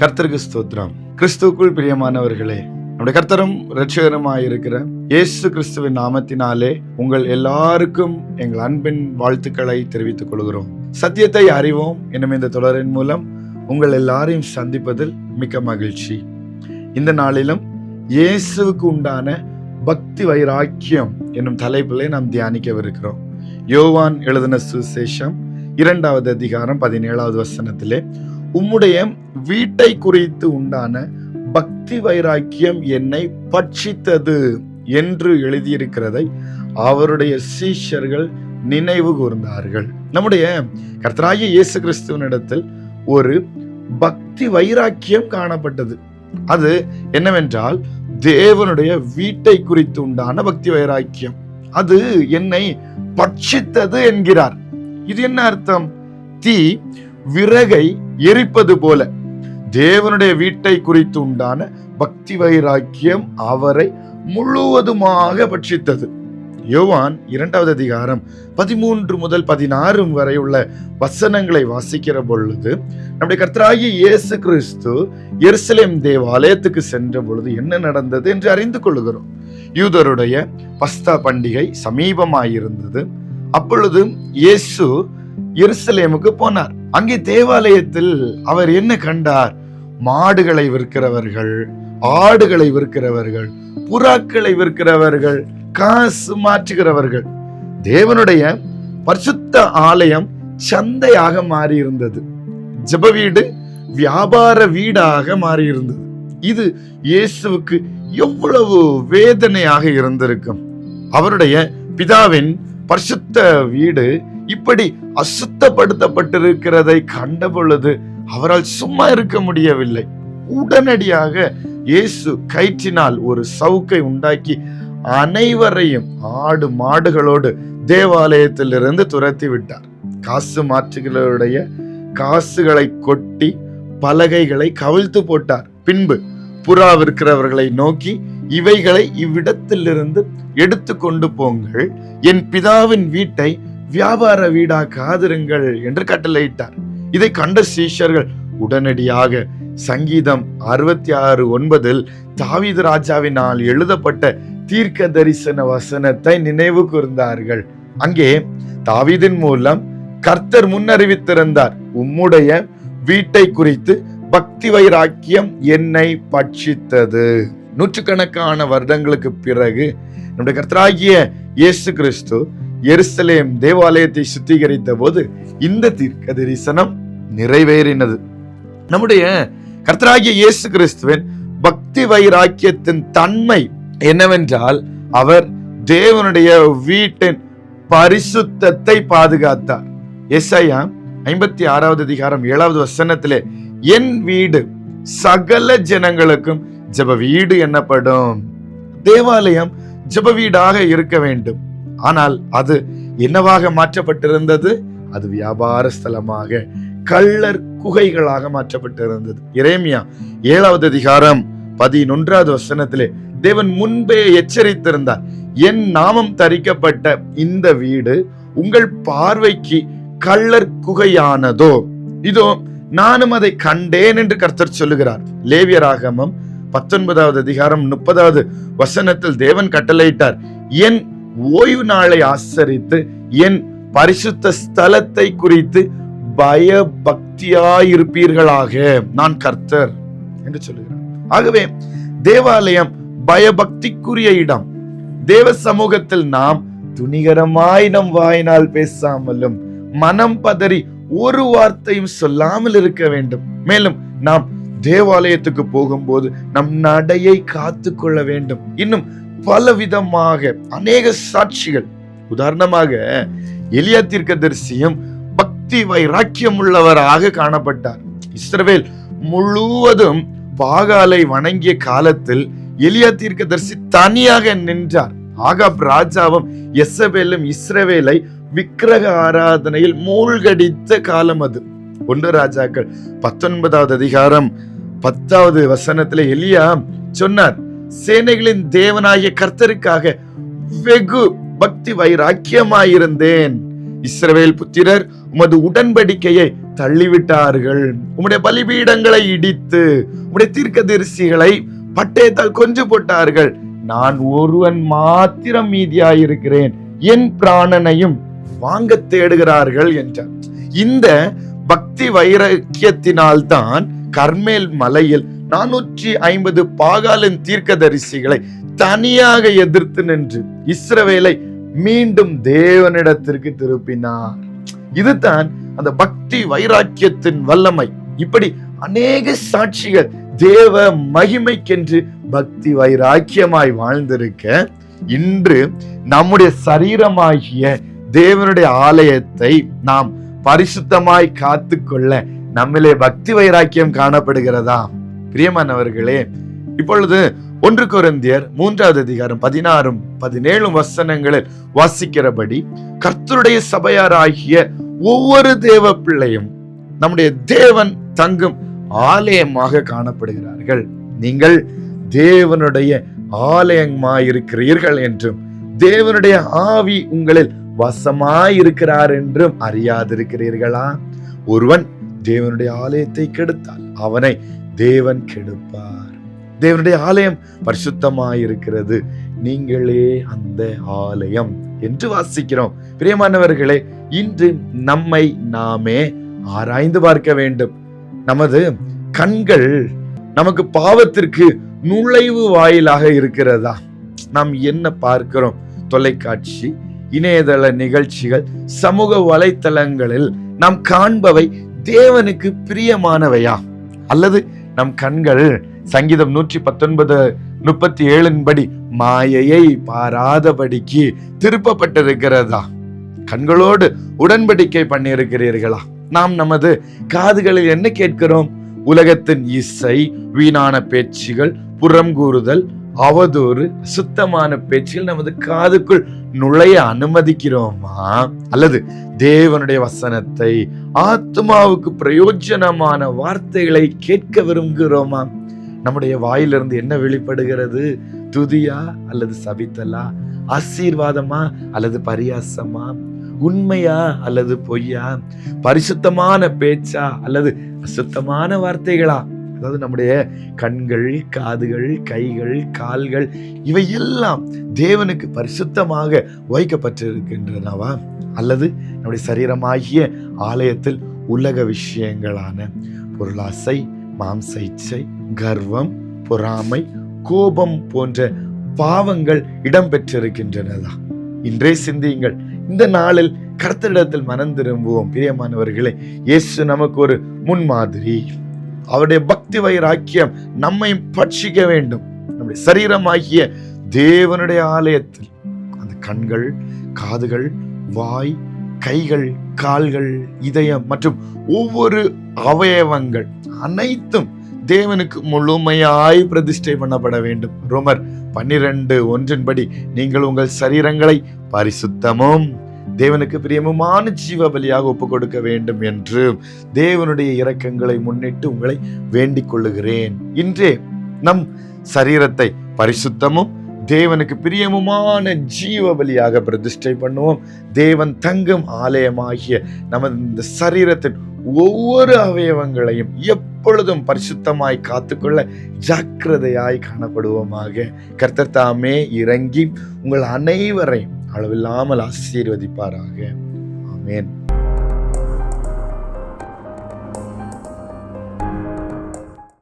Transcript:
கர்த்தருக்கு ஸ்தோத்ரம் கிறிஸ்துவுக்குள் பிரியமானவர்களே நம்முடைய கர்த்தரும் இரட்சகருமாய் இருக்கிற இயேசு கிறிஸ்துவின் நாமத்தினாலே உங்கள் எல்லாருக்கும் எங்கள் அன்பின் வாழ்த்துக்களை தெரிவித்துக் கொள்கிறோம். சத்தியத்தை அறிவோம். என்னும் இந்த தொடரின் மூலம் உங்கள் எல்லாரையும் சந்திப்பதில் மிக்க மகிழ்ச்சி. இந்த நாளிலும் இயேசுவுக்கு உண்டான பக்தி வைராக்கியம் என்னும் தலைப்பிலே நாம் தியானிக்கவிருக்கிறோம். யோவான் எழுதின சுசேஷம் இரண்டாவது அதிகாரம் பதினேழாவது வசனத்திலே உம்முடைய வீட்டை குறித்து உண்டான பக்தி வைராக்கியம் என்னை பட்சித்தது என்று எழுதியிருக்கிறதை அவருடைய சீஷர்கள் நினைவு கூர்ந்தார்கள். நம்முடைய கர்த்தராகிய இயேசு கிறிஸ்துவனிடத்தில் ஒரு பக்தி வைராக்கியம் காணப்பட்டது. அது என்னவென்றால் தேவனுடைய வீட்டை குறித்து உண்டான பக்தி வைராக்கியம். அது என்னை பட்சித்தது என்கிறார். இது என்ன அர்த்தம்? தீ விறகை எரிப்பது போல. தேவனுடைய வீட்டை குறித்து உண்டான பக்தி வைராக்கியம் அவரை முழுவதுமாக பட்சித்தது. யோவான் இரண்டாவது அதிகாரம் பதிமூன்று முதல் பதினாறு வரை உள்ள வசனங்களை வாசிக்கிற பொழுது நம்முடைய கர்த்தராகிய இயேசு கிறிஸ்து எருசலேம் தேவாலயத்துக்கு சென்ற பொழுது என்ன நடந்தது என்று அறிந்து கொள்கிறோம் யூதருடைய பஸ்தா பண்டிகை சமீபமாயிருந்தது. அப்பொழுது இயேசு எருசலேமுக்கு போனார். அங்கே தேவாலயத்தில் அவர் என்ன கண்டார்? மாடுகளை விற்கிறவர்கள் ஆடுகளை விற்கிறவர்கள் புறாக்களை விற்கிறவர்கள் காசு மாற்றுகிறவர்கள். தேவனுடைய பரிசுத்த ஆலயம் சந்தையாக மாறி இருந்தது ஜெப வீடு வியாபார வீடாக மாறி இருந்தது இது இயேசுவுக்கு எவ்வளவு வேதனையாக இருந்திருக்கும். அவருடைய பிதாவின் பரிசுத்த வீடு இப்படி அசுத்தப்படுத்தப்பட்டிருக்கிறதை கண்ட பொழுது அவரால் சும்மா இருக்க முடியவில்லை. உடனடியாக இயேசு கயிற்றினால் ஒரு சவுக்கை உண்டாக்கி அனைவரையும் ஆடு மாடுகளோடு தேவாலயத்திலிருந்து துரத்தி விட்டார். காசு மாற்றுகளுடைய காசுகளை கொட்டி பலகைகளை கவிழ்த்து போட்டார். பின்பு புறா விற்கிறவர்களை நோக்கி இவைகளை இவ்விடத்திலிருந்து எடுத்து கொண்டு போங்கள். என் பிதாவின் வீட்டை வியாபார வீடாக்காதிருங்கள் என்று கட்டளையிட்டார். இதை கண்ட சீஷர்கள் உடனடியாக சங்கீதம் அறுபத்தி ஆறு ஒன்பதில் தாவீது ராஜாவினால் எழுதப்பட்ட தீர்க்க தரிசன வசனத்தை நினைவு கூர்ந்தார்கள். அங்கே தாவீதின் மூலம் கர்த்தர் முன்னறிவித்திருந்தார் உம்முடைய வீட்டை குறித்து பக்தி வைராக்கியம் என்னை பட்சித்தது. நூற்றுக்கணக்கான வருடங்களுக்கு பிறகு நம்முடைய கர்த்தராகிய இயேசு கிறிஸ்து எருசலேம் தேவாலயத்தை சுத்திகரித்த போது இந்த தீர்க்க தரிசனம் நிறைவேறினது. நம்முடைய கர்த்தராகிய இயேசு கிறிஸ்துவின் பக்தி வைராக்கியத்தின் தன்மை என்னவென்றால் அவர் தேவனுடைய வீட்டின் பரிசுத்தத்தை பாதுகாத்தார். எஸ்ஐயா ஐம்பத்தி ஆறாவது அதிகாரம் ஏழாவது வசனத்திலே என் வீடு சகல ஜனங்களுக்கும் ஜெப வீடு என்னப்படும்? தேவாலயம் ஜெப வீடாக இருக்க வேண்டும். ஆனால் அது என்னவாக மாற்றப்பட்டிருந்தது? அது வியாபார ஸ்தலமாக கள்ளர் குகைகளாக மாற்றப்பட்டிருந்தது. இரேமியா ஏழாவது அதிகாரம் பதினொன்றாவது வசனத்திலே தேவன் முன்பே எச்சரித்திருந்தார் என் நாமம் தரிக்கப்பட்ட இந்த வீடு உங்கள் பார்வைக்கு கள்ளர் குகையானதோ? இதோ நானும் அதை கண்டேன் என்று கர்த்தர் சொல்லுகிறார். லேவியராகமம் பத்தொன்பதாவது அதிகாரம் முப்பதாவது வசனத்தில் தேவன் கட்டளையிட்டார். என் ஓய்வு நாளை ஆசரித்து என் பரிசுத்த ஸ்தலத்தை குறித்து பயபக்தியாயிருப்பீர்களாக. நான் கர்த்தர் என்று சொல்லுகிறார் ஆகவே தேவாலயம் பயபக்திக்குரிய இடம். தேவ சமூகத்தில் நாம் துணிகரமாய் நம் வாயினால் பேசாமலும் மனம் பதறி ஒரு வார்த்தையும் சொல்லாமல் இருக்க வேண்டும். மேலும் நாம் தேவாலயத்துக்கு போகும்போது நம் நடையை காத்து கொள்ள வேண்டும். இன்னும் பல விதமாக அநேக சாட்சிகள். உதாரணமாக எலியா தீர்க்கதரிசியும் பக்தி வைராக்கியம் உள்ளவராக காணப்பட்டார். இஸ்ரவேல் முழுவதும் பாகாலை வணங்கிய காலத்தில் எலியா தீர்க்கதரிசி தனியாக நின்றார். ஆகாப் ராஜாவும் எசபேலும் இஸ்ரவேலை விக்கிரக ஆராதனையில் மூழ்கடித்த காலம் அது. ஒன்று ராஜாக்கள் பத்தொன்பதாவது அதிகாரம் பத்தாவது வசனத்துல எலியா சொன்னார் சேனைகளின் தேவனாகிய கர்த்தருக்காக வெகு பக்தி வைராக்கியமாயிருந்தேன். இஸ்ரவேல் புத்திரர் உமது உடன்படிக்கையை தள்ளிவிட்டார்கள். உம்முடைய பலிபீடங்களை இடித்து உம்முடைய தீர்க்கதரிசிகளை பட்டயத்தால் கொஞ்சு போட்டார்கள். நான் ஒருவன் மாத்திரம் மீதியாயிருக்கிறேன். என் பிராணனையும் வாங்க தேடுகிறார்கள் என்றார். இந்த பக்தி வைராக்கியத்தினால் தான் கர்மேல் மலையில் நானூற்றி ஐம்பது பாகாலின் தீர்க்கதரிசிகளை தனியாக எதிர்த்து நின்று இஸ்ரவேலை மீண்டும் தேவனிடத்திற்கு திருப்பினார். இதுதான் அந்த பக்தி வைராக்கியத்தின் வல்லமை. இப்படி அநேக சாட்சிகள் தேவ மகிமைக்கென்று பக்தி வைராக்கியமாய் வாழ்ந்திருக்க இன்று நம்முடைய சரீரமாகிய தேவனுடைய ஆலயத்தை நாம் பரிசுத்தமாய் காத்துக்கொள்ள நம்மிலே பக்தி வைராக்கியம் காணப்படுகிறதா? பிரியமானவர்களே இப்பொழுது ஒன்று குருந்தியர் மூன்றாவது அதிகாரம் பதினாறும் பதினேழும் வசனங்களில் வாசிக்கிறபடி கர்த்தருடைய சபையாராகிய ஒவ்வொரு தேவ பிள்ளையும் நம்முடைய தேவன் தங்கும் ஆலயமாக காணப்படுகிறார்கள். நீங்கள் தேவனுடைய ஆலயமாயிருக்கிறீர்கள் என்றும் தேவனுடைய ஆவி உங்களில் வசமாயிருக்கிறார் என்றும் அறியாதிருக்கிறீர்களா? ஒருவன் தேவனுடைய ஆலயத்தை கெடுத்தால் அவனை தேவன் கெடுப்பார். தேவனுடைய ஆலயம் பரிசுத்தமாயிருக்கிறது. நீங்களே அந்த ஆலயம் என்று வாசிக்கிறோம். பிரியமானவர்களே இன்று நம்மை நாமே ஆராய்ந்து பார்க்க வேண்டும். நமது கண்கள் நமக்கு பாவத்திற்கு நுழைவு வாயிலாக இருக்கிறதா? நாம் என்ன பார்க்கிறோம்? தொலைக்காட்சி இணையதள நிகழ்ச்சிகள் சமூக வலைத்தளங்களில் நாம் காண்பவை தேவனுக்கு பிரியமானவையா? அல்லது நம் கண்கள் சங்கீதம் நூற்றி பத்தொன்பது முப்பத்தி ஏழின் படி மாயையை பாராதபடிக்கு திருப்பப்பட்டிருக்கிறதா? கண்களோடு உடன்படிக்கை பண்ணியிருக்கிறீர்களா? நாம் நமது காதுகளில் என்ன கேட்கிறோம்? உலகத்தின் இசை வீணான பேச்சுகள் புறம் கூறுதல் அவதூறு சுத்தமான பேச்சில் நமது காதுக்குள் நுழைய அனுமதிக்கிறோமா? அல்லது தேவனுடைய வசனத்தை ஆத்மாவுக்கு பிரயோஜனமான வார்த்தைகளை கேட்க விரும்புகிறோமா? நம்முடைய வாயிலிருந்து என்ன வெளிப்படுகிறது? துதியா அல்லது சபித்தலா? ஆசீர்வாதமா அல்லது பரியாசமா? உண்மையா அல்லது பொய்யா? பரிசுத்தமான பேச்சா அல்லது அசுத்தமான வார்த்தைகளா? அதாவது நம்முடைய கண்கள் காதுகள் கைகள் கால்கள் இவை எல்லாம் தேவனுக்கு பரிசுத்தமாக வைக்கப்பட்டிருக்கின்றனவா? அல்லது நம்முடைய சரீரமாகிய ஆலயத்தில் உலக விஷயங்களான பொருளாசை மாம்ச இச்சை கர்வம் பொறாமை கோபம் போன்ற பாவங்கள் இடம்பெற்றிருக்கின்றனதா? இன்றே சிந்தியுங்கள். இந்த நாளில் கர்த்தரிடத்தில் மனம் திரும்புவோம். பிரியமானவர்களே இயேசு நமக்கு ஒரு முன்மாதிரி. அவருடைய பக்தி வைராக்கியம் நம்மை பட்சிக்க வேண்டும். நம்முடைய சரீரமாகிய தேவனுடைய ஆலயத்தில் அந்த கண்கள் காதுகள் வாய் கைகள் கால்கள் இதயம் மற்றும் ஒவ்வொரு அவயவங்கள் அனைத்தும் தேவனுக்கு முழுமையாய் பிரதிஷ்டை பண்ணப்பட வேண்டும். ரோமர் பன்னிரண்டு ஒன்றின்படி நீங்கள் உங்கள் சரீரங்களை பரிசுத்தமும் தேவனுக்கு பிரியமுமான ஜீவ பலியாக ஒப்பு கொடுக்க வேண்டும் என்று தேவனுடைய இரக்கங்களை முன்னிட்டு உங்களை வேண்டிக் கொள்ளுகிறேன் இன்றே நம் சரீரத்தை பரிசுத்தமும் தேவனுக்கு பிரியமுமான ஜீவ பலியாக பிரதிஷ்டை பண்ணுவோம். தேவன் தங்கும் ஆலயமாகிய நமது இந்த சரீரத்தின் ஒவ்வொரு அவயவங்களையும் எப்பொழுதும் பரிசுத்தமாய் காத்துக்கொள்ள ஜாக்கிரதையாய் காணப்படுவோமாக. கர்த்தர் தாமே இறங்கி உங்கள் அனைவரையும் அளவில்லாமல் ஆசீர்வதிப்பாராக. ஆமேன்.